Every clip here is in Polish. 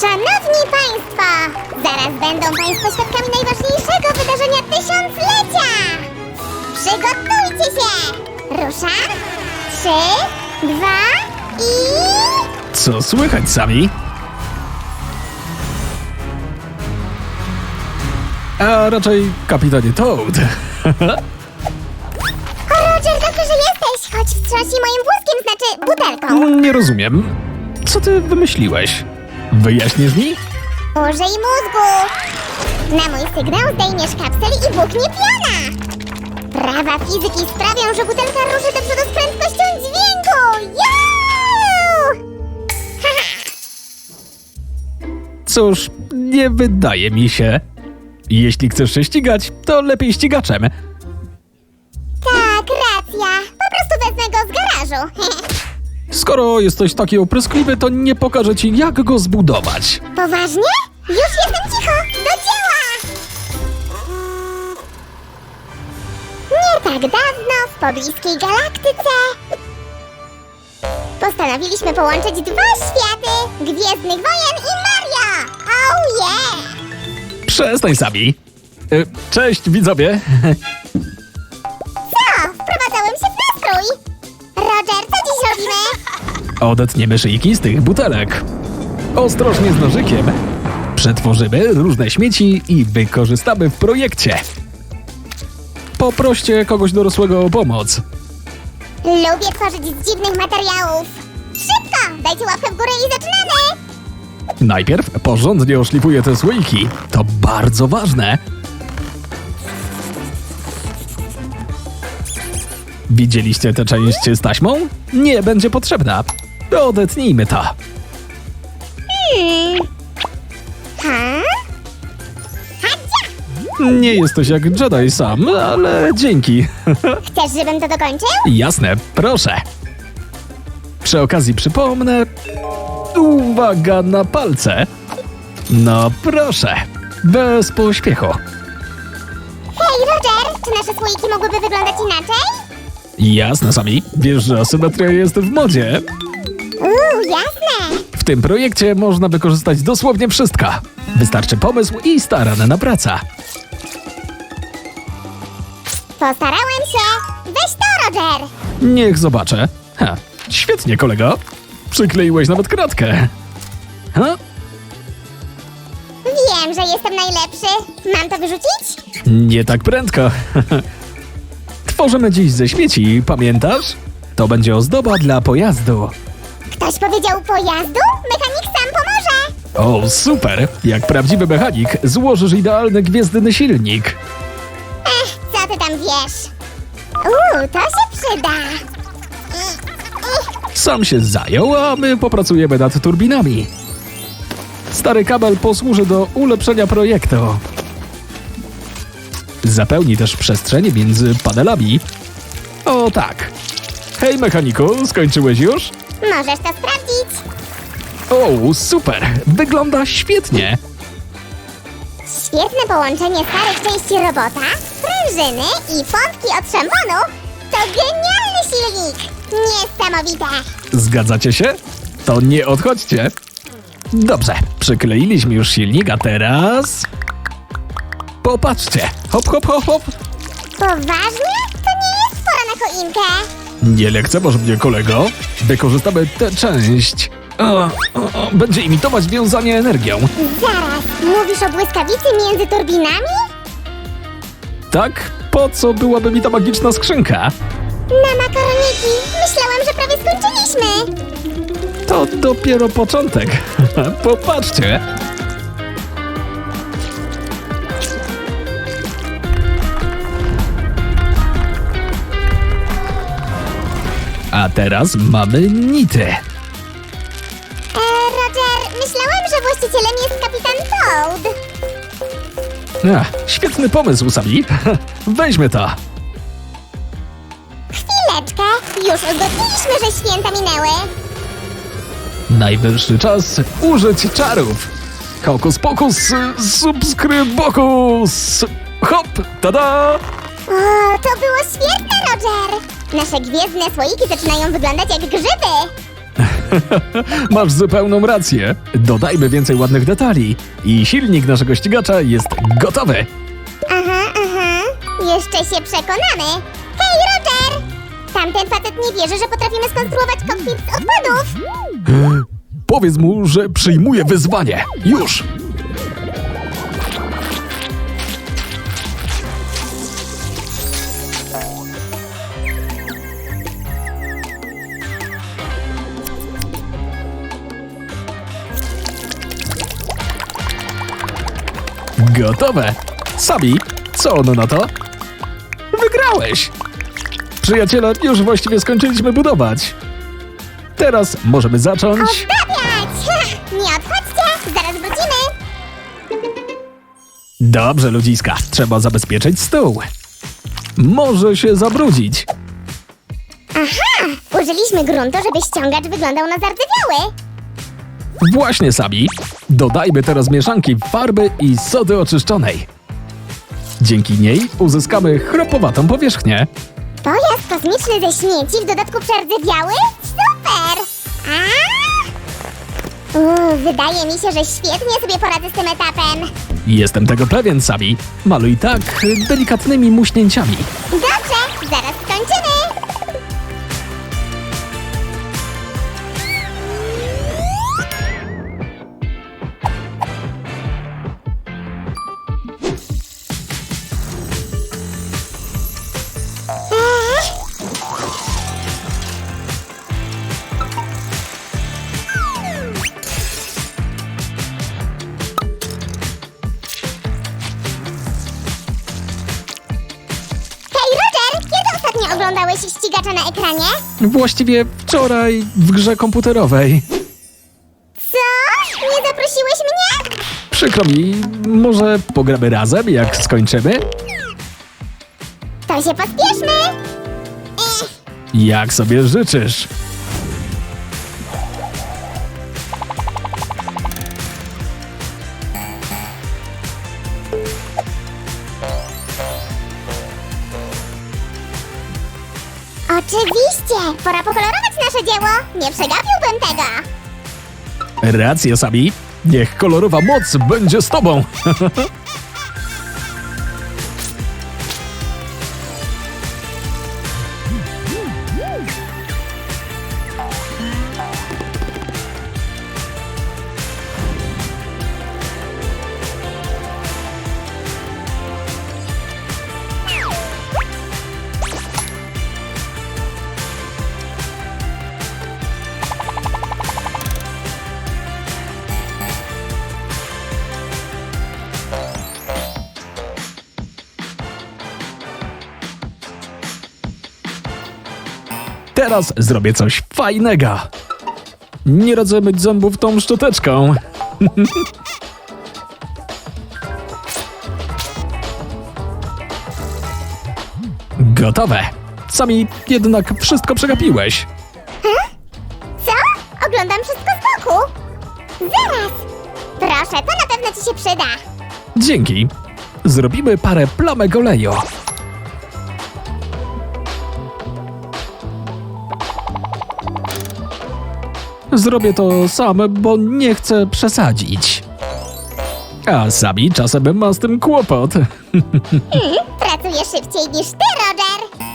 Szanowni Państwo! Zaraz będą Państwo świadkami najważniejszego wydarzenia tysiąclecia! Przygotujcie się! Ruszam! Trzy, dwa i... Co słychać, Sami? A raczej kapitanie Toad. Jesteś! Chodź wstrząśnij moim włoskiem, znaczy butelką. Nie rozumiem. Co ty wymyśliłeś? Wyjaśnisz mi? Użyj mózgu! Na mój sygnał zdejmiesz kapsel i buchnie piana! Prawa fizyki sprawią, że butelka ruszy do przodu z prędkością dźwięku! Haha! Cóż, nie wydaje mi się. Jeśli chcesz się ścigać, to lepiej ścigaczem. Skoro jesteś taki opryskliwy, to nie pokażę ci, jak go zbudować. Poważnie? Już jestem cicho! Do dzieła! Nie tak dawno w pobliskiej galaktyce postanowiliśmy połączyć dwa światy Gwiezdnych Wojen i Mario! Oh yeah! Przestań, Sami. Y, Cześć, widzowie. Odetniemy szyjki z tych butelek. Ostrożnie z nożykiem. Przetworzymy różne śmieci i wykorzystamy w projekcie. Poproście kogoś dorosłego o pomoc. Lubię tworzyć z dziwnych materiałów. Szybko! Dajcie łapkę w górę i zaczynamy! Najpierw porządnie oszlifuję te słoiki. To bardzo ważne. Widzieliście tę część z taśmą? Nie będzie potrzebna. Odetnijmy to. Ha? Hadzia! Nie jesteś jak Jedi sam, ale dzięki. Chcesz, żebym to dokończył? Jasne, proszę. Przy okazji przypomnę. Uwaga na palce. No proszę, bez pośpiechu. Hej, Roger! Czy nasze słoiki mogłyby wyglądać inaczej? Jasne, Sami. Wiesz, że asymetria jest w modzie. Jasne! W tym projekcie można wykorzystać dosłownie wszystko. Wystarczy pomysł i starana praca. Postarałem się! Weź to, Roger! Niech zobaczę. Ha, świetnie, kolego. Przykleiłeś nawet kratkę. Ha? Wiem, że jestem najlepszy. Mam to wyrzucić? Nie tak prędko. Tworzymy dziś ze śmieci, pamiętasz? To będzie ozdoba dla pojazdu. Ktoś powiedział pojazdu? Mechanik sam pomoże! O, super! Jak prawdziwy mechanik złożysz idealny gwiezdny silnik. Ech, co ty tam wiesz? Uuu, to się przyda! Sam się zajął, a my popracujemy nad turbinami. Stary kabel posłuży do ulepszenia projektu. Zapełni też przestrzeń między panelami. O tak. Hej mechaniku, skończyłeś już? Możesz to sprawdzić. O, super! Wygląda świetnie! Świetne połączenie starych części robota, sprężyny i pompki od szamponu to genialny silnik! Niesamowite! Zgadzacie się? To nie odchodźcie. Dobrze, przykleiliśmy już silnik, a teraz... Popatrzcie! Hop, hop, hop, hop! Poważnie? To nie jest pora na choinkę. Nie lekceważ mnie, kolego. Wykorzystamy tę część. O, o, będzie imitować wiązanie energią. Zaraz, mówisz o błyskawicy między turbinami? Tak? Po co byłaby mi ta magiczna skrzynka? Na makaroniki! Myślałam, że prawie skończyliśmy! To dopiero początek. Popatrzcie. A teraz mamy nity. E, Roger, myślałam, że właścicielem jest kapitan Toad. Ach, świetny pomysł, Sami. Weźmy to. Chwileczkę, już uzgodniliśmy, że święta minęły. Najwyższy czas użyć czarów. Hokus pokus, subskrybokus. Hop, tada! O, to było świetne, Roger! Nasze gwiezdne słoiki zaczynają wyglądać jak grzyby. Masz zupełną rację. Dodajmy więcej ładnych detali. I silnik naszego ścigacza jest gotowy. Aha, aha. Jeszcze się przekonamy. Hej, Roger! Tamten facet nie wierzy, że potrafimy skonstruować kokpit z odpadów. Powiedz mu, że przyjmuje wyzwanie. Już! Gotowe! Sabi, co ono na to? Wygrałeś! Przyjaciele, już właściwie skończyliśmy budować. Teraz możemy zacząć. Ozdabiać! Ha, Nie odchodźcie, zaraz wrócimy. Dobrze, ludziska, trzeba zabezpieczyć stół. Może się zabrudzić. Aha, użyliśmy gruntu, żeby ściągacz wyglądał na zardzewiały. Właśnie, Sabi. Dodajmy teraz mieszanki farby i sody oczyszczonej. Dzięki niej uzyskamy chropowatą powierzchnię. Pojazd kosmiczny ze śmieci, w dodatku przerdzewiały? Super! A? Uuu, wydaje mi się, że świetnie sobie poradzę z tym etapem. Jestem tego pewien, Sabi. Maluj tak delikatnymi muśnięciami. Dobrze, zaraz skończymy. Ekranie? Właściwie wczoraj w grze komputerowej. Co? Nie zaprosiłeś mnie? Przykro mi, może pogramy razem, jak skończymy? To się pospieszmy. Ech, Jak sobie życzysz. Oczywiście! Pora pokolorować nasze dzieło. Nie przegapiłbym tego. Racja, Sabi. Niech kolorowa moc będzie z tobą. Teraz zrobię coś fajnego. Nie radzę myć zębów tą szczoteczką. Gotowe. Sami jednak wszystko przegapiłeś. Co? Oglądam wszystko z boku. Zaraz. Proszę, to na pewno ci się przyda. Dzięki. Zrobimy parę plamek oleju. Zrobię to sam, bo nie chcę przesadzić. A Sabi czasem ma z tym kłopot. Pracuję szybciej niż ty, Roger.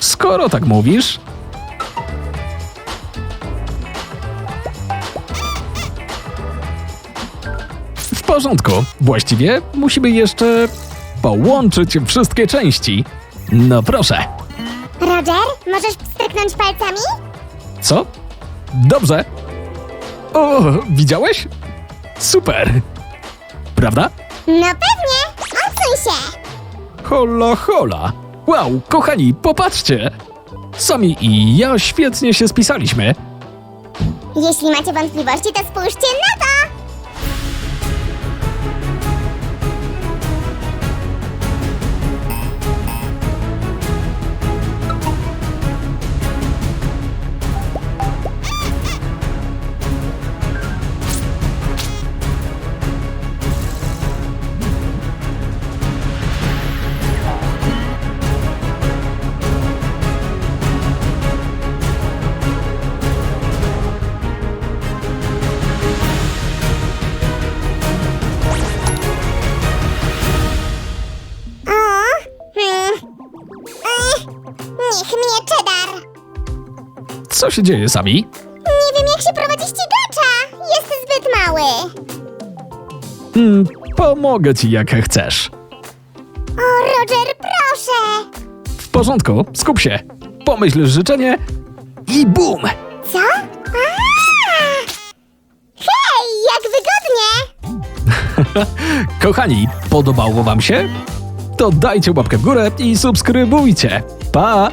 Skoro tak mówisz. W porządku. Właściwie musimy jeszcze połączyć wszystkie części. No proszę. Roger, możesz stryknąć palcami? Co? Dobrze. O, widziałeś? Super. Prawda? No pewnie. Odsuń się. Hola, hola. Wow, kochani, popatrzcie. Sami i ja świetnie się spisaliśmy. Jeśli macie wątpliwości, to spójrzcie na to. Co się dzieje, Sabi? Nie wiem, jak się prowadzi ścigacza. Jest zbyt mały. Hmm, pomogę ci jak chcesz. O, Roger, proszę. W porządku, skup się. Pomyśl życzenie i bum! Co? Aaa! Hej, jak wygodnie. Kochani, podobało wam się? To dajcie łapkę w górę i subskrybujcie. Pa!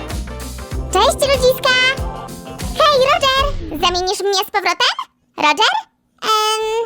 Cześć, ludziska. Zamienisz mnie z powrotem? Roger? Em...